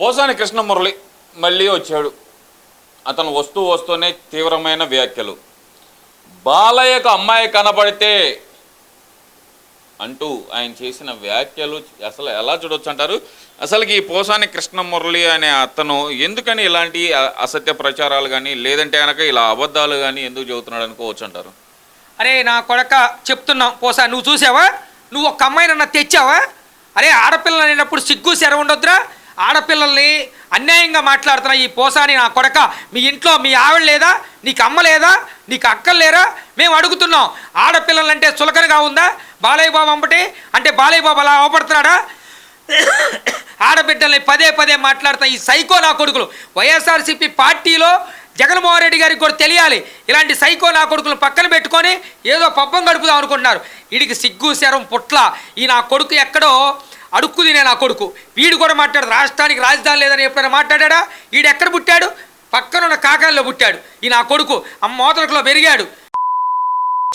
పోసాని కృష్ణమురళి మళ్ళీ వచ్చాడు. అతను వస్తూ వస్తూనే తీవ్రమైన వ్యాఖ్యలు. బాలయ్యకు అమ్మాయి కనబడితే అంటూ ఆయన చేసిన వ్యాఖ్యలు అసలు ఎలా చూడొచ్చు అంటారు? అసలుకి ఈ పోసాని కృష్ణమురళి అనే అతను ఎందుకని ఇలాంటి అసత్య ప్రచారాలు కానీ లేదంటే కనుక ఇలా అబద్ధాలు కానీ ఎందుకు చెబుతున్నాడు అనుకోవచ్చు అంటారు? అరే నా కొడక చెప్తున్నాం పోసా నువ్వు చూసావా? నువ్వు ఒక అమ్మాయినన్నా తెచ్చావా? అరే ఆడపిల్లలు అనేటప్పుడు సిగ్గు శర ఉండొద్దురా? ఆడపిల్లల్ని అన్యాయంగా మాట్లాడుతున్న ఈ పోసాని నా కొడక మీ ఇంట్లో మీ ఆవిడ లేదా? నీకు అమ్మ లేదా? నీకు అక్కలు లేరా? మేము అడుగుతున్నాం. ఆడపిల్లలంటే చులకనగా ఉందా? బాలయ్య బాబు అంబటి అంటే బాలయ్య బాబు అలా అవపడుతున్నాడా? ఆడబిడ్డల్ని పదే పదే మాట్లాడుతున్న ఈ సైకో నా కొడుకులు. వైఎస్ఆర్సీపీ పార్టీలో జగన్మోహన్ రెడ్డి గారికి కూడా తెలియాలి. ఇలాంటి సైకో నా కొడుకులు పక్కన పెట్టుకొని ఏదో పబ్బం గడుపుదాం అనుకుంటున్నారు. వీడికి సిగ్గు శరం పుట్ల. ఈ నా కొడుకు ఎక్కడో అడుక్కుది నేను నా కొడుకు. వీడు కూడా మాట్లాడు రాష్ట్రానికి రాజధాని లేదని ఎప్పుడైనా మాట్లాడా వీడు ఎక్కడ పుట్టాడు? పక్కనున్న కాకాల్లో పుట్టాడు. ఈ నా కొడుకు అమ్మ మోతలకులో పెరిగాడు.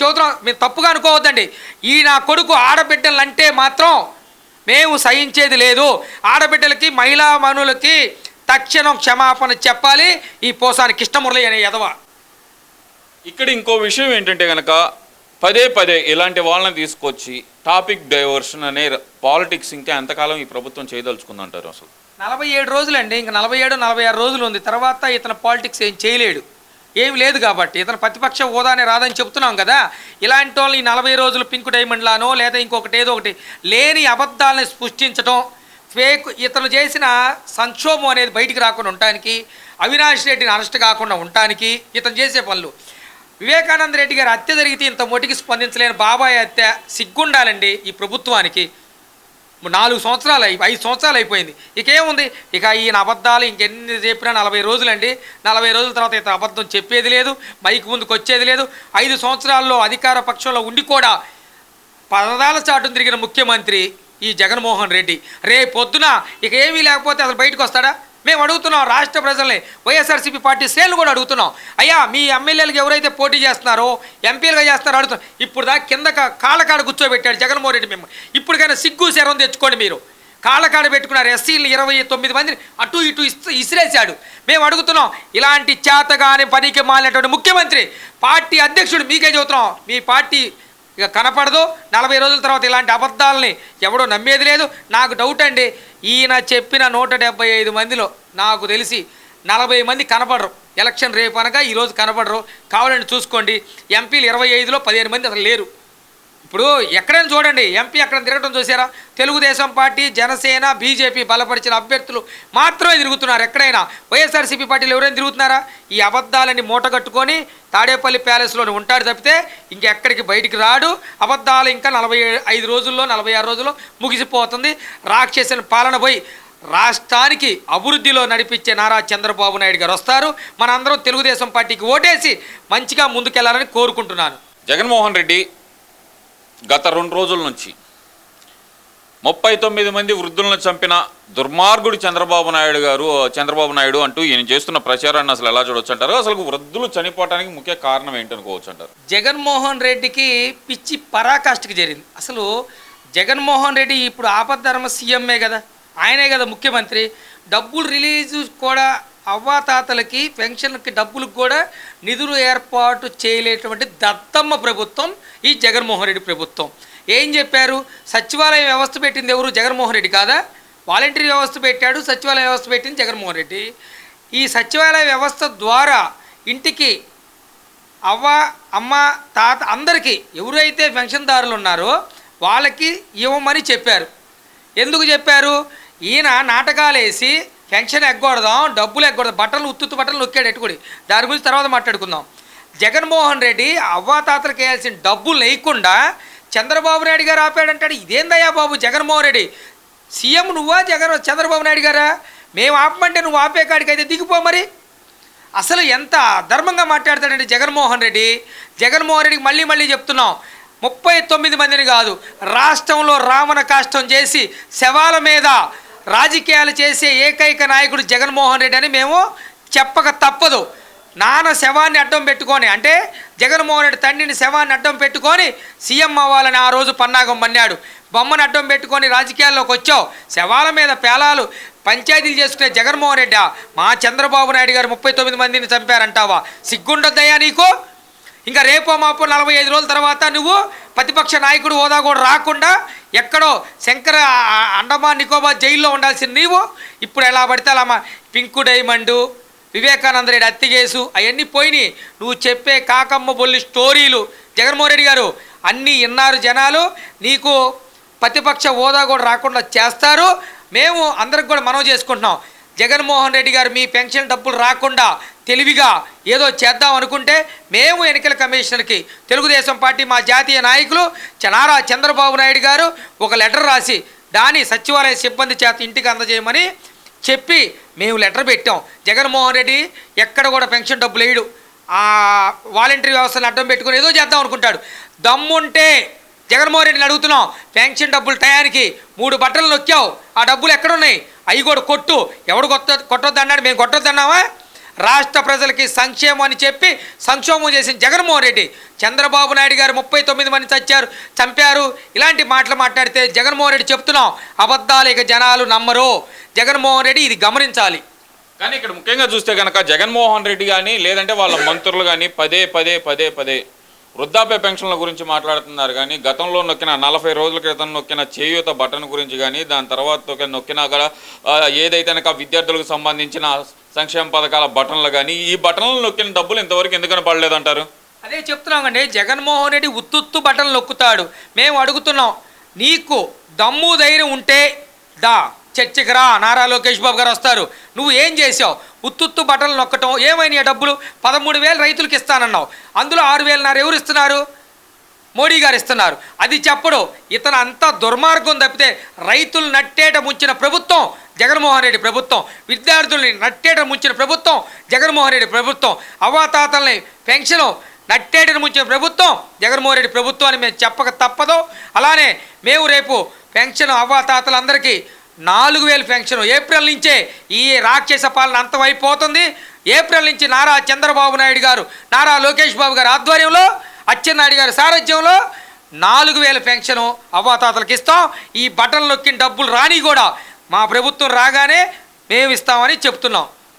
చూద్దాం మేము తప్పుగా అనుకోవద్దండి. ఈ నా కొడుకు ఆడబిడ్డలు అంటే మాత్రం మేము సహించేది లేదు. ఆడబిడ్డలకి మహిళా మనులకి తక్షణం క్షమాపణ చెప్పాలి. ఈ పోసాని కృష్ణమురళి అనే యదవ. ఇక్కడ ఇంకో విషయం ఏంటంటే కనుక పదే పదే ఇలాంటి వాళ్ళని తీసుకొచ్చి టాపిక్ డైవర్షన్ అనే పాలిటిక్స్ ఇంకా ఎంతకాలం ఈ ప్రభుత్వం చేయదలుచుకుందంటారు అసలు? నలభై ఏడు రోజులండి ఇంకా నలభై ఏడు నలభై ఆరు రోజులు ఉంది. తర్వాత ఇతను పాలిటిక్స్ ఏం చేయలేడు. ఏమి లేదు కాబట్టి. ఇతను ప్రతిపక్ష హోదానే రాదని చెప్తున్నాం కదా. ఇలాంటి వాళ్ళు ఈ నలభై రోజులు పింక్ డైమండ్లానో లేదా ఇంకొకటి ఏదో ఒకటి లేని అబద్ధాలని సృష్టించడం ఫేక్ ఇతను చేసిన సంక్షోభం అనేది బయటికి రాకుండా ఉండటానికి అవినాష్ రెడ్డిని అరెస్ట్ కాకుండా ఉండటానికి ఇతను చేసే పనులు. వివేకానంద రెడ్డి గారు హత్య జరిగితే ఇంత మొటికి స్పందించలేని బాబాయ్ హత్య సిగ్గుండాలండి ఈ ప్రభుత్వానికి. నాలుగు సంవత్సరాలు అయి ఐదు సంవత్సరాలు అయిపోయింది. ఇక ఏముంది ఇక ఈయన అబద్ధాలు ఇంకెన్ని చెప్పినా నలభై రోజులండి. నలభై రోజుల తర్వాత ఇతను అబద్ధం చెప్పేది లేదు మైక్ ముందుకు వచ్చేది లేదు. ఐదు సంవత్సరాల్లో అధికార పక్షంలో ఉండి కూడా పదాల చాటును తిరిగిన ముఖ్యమంత్రి ఈ జగన్మోహన్ రెడ్డి. రేపు పొద్దున ఇక ఏమీ లేకపోతే అసలు బయటకు వస్తాడా? మేము అడుగుతున్నాం రాష్ట్ర ప్రజల్ని. వైఎస్ఆర్సీపీ పార్టీ శ్రేణులు కూడా అడుగుతున్నాం. అయ్యా మీ ఎమ్మెల్యేలకు ఎవరైతే పోటీ చేస్తున్నారో ఎంపీలుగా చేస్తున్నారో అడుగుతున్నాం. ఇప్పుడు దా కింద కాళ్ళకాడ కూర్చోబెట్టాడు జగన్మోహన్ రెడ్డి మేము ఇప్పటికైనా సిగ్గు శరం తెచ్చుకోండి మీరు. కాళ్ళకాడ పెట్టుకున్నారు ఎస్సీలు ఇరవై తొమ్మిది మందిని అటు ఇటు ఇసిరేశాడు. మేము అడుగుతున్నాం ఇలాంటి చేతగాని పనికి మాలినటువంటి ముఖ్యమంత్రి పార్టీ అధ్యక్షుడు మీకే చెబుతున్నాం. మీ పార్టీ ఇక కనపడదు. నలభై రోజుల తర్వాత ఇలాంటి అబద్ధాలని ఎవడో నమ్మేది లేదు. నాకు డౌట్ అండి. ఈయన చెప్పిన నూట డెబ్బై ఐదు మందిలో నాకు తెలిసి నలభై మంది కనపడరు. ఎలక్షన్ రేపు అనగా ఈరోజు కనపడరు. కావాలని చూసుకోండి. ఎంపీలు ఇరవై ఐదులో పదిహేను మంది అసలు లేరు. ఇప్పుడు ఎక్కడైనా చూడండి ఎంపీ అక్కడ తిరగడం చూసారా? తెలుగుదేశం పార్టీ జనసేన బీజేపీ బలపరిచిన అభ్యర్థులు మాత్రమే తిరుగుతున్నారు. ఎక్కడైనా వైఎస్ఆర్సీపీ పార్టీలు ఎవరైనా తిరుగుతున్నారా? ఈ అబద్ధాలని మూటగట్టుకొని తాడేపల్లి ప్యాలెస్లోనే ఉంటాడు తప్పితే ఇంకెక్కడికి బయటికి రాడు. అబద్ధాలు ఇంకా నలభై ఐదు రోజుల్లో నలభై ఆరు రోజుల్లో ముగిసిపోతుంది. రాక్షసుని పాలన పోయి రాష్ట్రానికి అభివృద్ధిలో నడిపించే నారా చంద్రబాబు నాయుడు గారు వస్తారు. మనందరం తెలుగుదేశం పార్టీకి ఓటేసి మంచిగా ముందుకెళ్ళాలని కోరుకుంటున్నాను. జగన్మోహన్ రెడ్డి గత రెండు రోజుల నుంచి ముప్పై తొమ్మిది మంది వృద్ధులను చంపిన దుర్మార్గుడు చంద్రబాబు నాయుడు గారు చంద్రబాబు నాయుడు అంటూ ఈయన చేస్తున్న ప్రచారాన్ని అసలు ఎలా చూడొచ్చు అంటారు అసలు వృద్ధులు చనిపోవడానికి ముఖ్య కారణం ఏంటనుకోవచ్చు అంటారు జగన్మోహన్ రెడ్డికి పిచ్చి పరాకాష్ఠకి జరిగింది అసలు జగన్మోహన్ రెడ్డి ఇప్పుడు ఆపద్ధర్మ సీఎంఏ కదా ఆయనే కదా ముఖ్యమంత్రి. డబ్బులు రిలీజ్ కూడా అవ్వాతాతలకి పెన్షన్కి డబ్బులకు కూడా నిధులు ఏర్పాటు చేయలేటువంటి దత్తమ్మ ప్రభుత్వం ఈ జగన్మోహన్ రెడ్డి ప్రభుత్వం. ఏం చెప్పారు? సచివాలయ వ్యవస్థ పెట్టింది ఎవరు? జగన్మోహన్ రెడ్డి కాదా? వాలంటీర్ వ్యవస్థ పెట్టాడు సచివాలయ వ్యవస్థ పెట్టింది జగన్మోహన్ రెడ్డి. ఈ సచివాలయ వ్యవస్థ ద్వారా ఇంటికి అవ్వ అమ్మ తాత అందరికీ ఎవరైతే పెన్షన్దారులు ఉన్నారో వాళ్ళకి ఇవ్వమని చెప్పారు. ఎందుకు చెప్పారు? ఈయన నాటకాలు వేసి పెన్షన్ ఎగ్గొడదాం డబ్బులు ఎగ్గొడదాం. బట్టలు ఉత్తుత్తు బట్టలు నొక్కాడు ఎట్టుకుడి. దాని గురించి తర్వాత మాట్లాడుకుందాం. జగన్మోహన్ రెడ్డి అవ్వాతాతలకు వేయాల్సిన డబ్బులు లేకుండా చంద్రబాబు నాయుడు గారు ఆపాడంటాడు. ఇదేందయ్యా బాబు జగన్మోహన్ రెడ్డి? సీఎం నువ్వా జగన్ చంద్రబాబు నాయుడు గారా? మేము ఆపమంటే నువ్వు ఆపే కాడికైతే దిగిపో మరి. అసలు ఎంత ధర్మంగా మాట్లాడతాడండి జగన్మోహన్ రెడ్డి? జగన్మోహన్ రెడ్డికి మళ్ళీ మళ్ళీ చెప్తున్నాం. ముప్పై తొమ్మిది మందిని కాదు రాష్ట్రంలో రావణ కాష్టం చేసి శవాల మీద రాజకీయాలు చేసే ఏకైక నాయకుడు జగన్మోహన్ రెడ్డి అని మేము చెప్పక తప్పదు. నాన్న శవాన్ని అడ్డం పెట్టుకొని అంటే జగన్మోహన్ రెడ్డి తండ్రిని శవాన్ని అడ్డం పెట్టుకొని సీఎం అవ్వాలని ఆ రోజు పన్నాగం మన్నాడు. బొమ్మను అడ్డం పెట్టుకొని రాజకీయాల్లోకి వచ్చావు. శవాల మీద పేలాలు పంచాయతీలు చేసుకునే జగన్మోహన్ రెడ్డి మా చంద్రబాబు నాయుడు గారు ముప్పై తొమ్మిది మందిని చంపారంటావా? సిగ్గుండద్దయ్యా నీకు? ఇంకా రేపో మాపో నలభై ఐదు రోజుల తర్వాత నువ్వు ప్రతిపక్ష నాయకుడు హోదా కూడా రాకుండా ఎక్కడో శంకర అండమాన్ నికోబార్ జైల్లో ఉండాల్సిన నీవు. ఇప్పుడు ఎలా పడితే అలా పింకు డైమండు వివేకానంద రెడ్డి అత్తిగేసు అవన్నీ పోయినాయి. నువ్వు చెప్పే కాకమ్మ బొల్లి స్టోరీలు. జగన్మోహన్ రెడ్డి గారు అన్నీ ఇన్నారు జనాలు. నీకు ప్రతిపక్ష హోదా కూడా రాకుండా చేస్తారు. మేము అందరికి కూడా మనవి చేసుకుంటున్నాం. జగన్మోహన్ రెడ్డి గారు మీ పెన్షన్ డబ్బులు రాకుండా తెలివిగా ఏదో చేద్దాం అనుకుంటే మేము ఎన్నికల కమిషనర్కి తెలుగుదేశం పార్టీ మా జాతీయ నాయకులు చనారా చంద్రబాబు నాయుడు గారు ఒక లెటర్ రాసి దాని సచివాలయ సిబ్బంది చేత ఇంటికి అందజేయమని చెప్పి మేము లెటర్ పెట్టాం. జగన్మోహన్ రెడ్డి ఎక్కడ కూడా పెన్షన్ డబ్బులు వేయడు. ఆ వాలంటరీ వ్యవస్థను అడ్డం పెట్టుకుని ఏదో చేద్దాం అనుకుంటాడు. దమ్ముంటే జగన్మోహన్ రెడ్డిని అడుగుతున్నాం పెన్షన్ డబ్బులు టయానికి మూడు బట్టలు నొక్కావు ఆ డబ్బులు ఎక్కడున్నాయి? అవి కూడా కొట్టు ఎవడు కొట్ట కొట్టొద్దన్నాడు మేము కొట్టొద్దన్నావా రాష్ట్ర ప్రజలకి సంక్షేమం అని చెప్పి సంక్షోభం చేసిన జగన్మోహన్ రెడ్డి చంద్రబాబు నాయుడు గారు ముప్పై తొమ్మిది మంది చచ్చారు చంపారు. ఇలాంటి మాటలు మాట్లాడితే జగన్మోహన్ రెడ్డి చెప్తున్నాం అబద్ధాలు ఇక జనాలు నమ్మరు. జగన్మోహన్ రెడ్డి ఇది గమనించాలి. కానీ ఇక్కడ ముఖ్యంగా చూస్తే కనుక జగన్మోహన్ రెడ్డి కానీ లేదంటే వాళ్ళ మంత్రులు కానీ పదే పదే పదే పదే వృద్ధాప్య పెన్షన్ల గురించి మాట్లాడుతున్నారు కానీ గతంలో నొక్కిన నలభై రోజుల క్రితం నొక్కిన చేయూత బటన్ గురించి కానీ దాని తర్వాత నొక్కిన- కూడా ఏదైతే విద్యార్థులకు సంబంధించిన సంక్షేమ పథకాల బటన్లు కానీ ఈ బటన్లు నొక్కిన డబ్బులు ఇంతవరకు ఎందుకని పడలేదంటారు అదే చెప్తున్నామండి జగన్మోహన్ రెడ్డి ఉత్తుత్తు బటన్ నొక్కుతాడు. మేము అడుగుతున్నాం నీకు దమ్ము ధైర్యం ఉంటే దా. చర్చకి రా నారా లోకేష్ బాబు గారు వస్తారు. నువ్వు ఏం చేసావు? ఉత్తుత్తు బట్టలు నొక్కటం ఏమైనా డబ్బులు? పదమూడు వేలు రైతులకు ఇస్తానన్నావు. అందులో ఆరు వేలున్నర ఎవరు ఇస్తున్నారు? మోడీ గారు ఇస్తున్నారు. అది చెప్పడు. ఇతను అంతా దుర్మార్గం తప్పితే రైతులు నట్టేట ముంచిన ప్రభుత్వం జగన్మోహన్ రెడ్డి ప్రభుత్వం. విద్యార్థుల్ని నట్టేట ముంచిన ప్రభుత్వం జగన్మోహన్ రెడ్డి ప్రభుత్వం. అవాతాతల్ని పెన్షన్ నట్టేటను ముంచిన ప్రభుత్వం జగన్మోహన్ రెడ్డి ప్రభుత్వం అని మేము చెప్పక తప్పదు. అలానే మేము రేపు పెన్షన్ అవ్వాతాతలందరికీ నాలుగు వేలు పెన్షన్. ఏప్రిల్ నుంచే ఈ రాక్షస పాలన అంతమైపోతుంది. ఏప్రిల్ నుంచి నారా చంద్రబాబు నాయుడు గారు నారా లోకేష్ బాబు గారు ఆధ్వర్యంలో అచ్చెన్నాయుడు గారి సారథ్యంలో నాలుగు వేల పెన్షన్ అవ్వాతాతలకు ఇస్తాం. ఈ బటన్ నొక్కిన డబ్బులు రాని కూడా మా ప్రభుత్వం రాగానే మేము ఇస్తామని చెప్తున్నాం.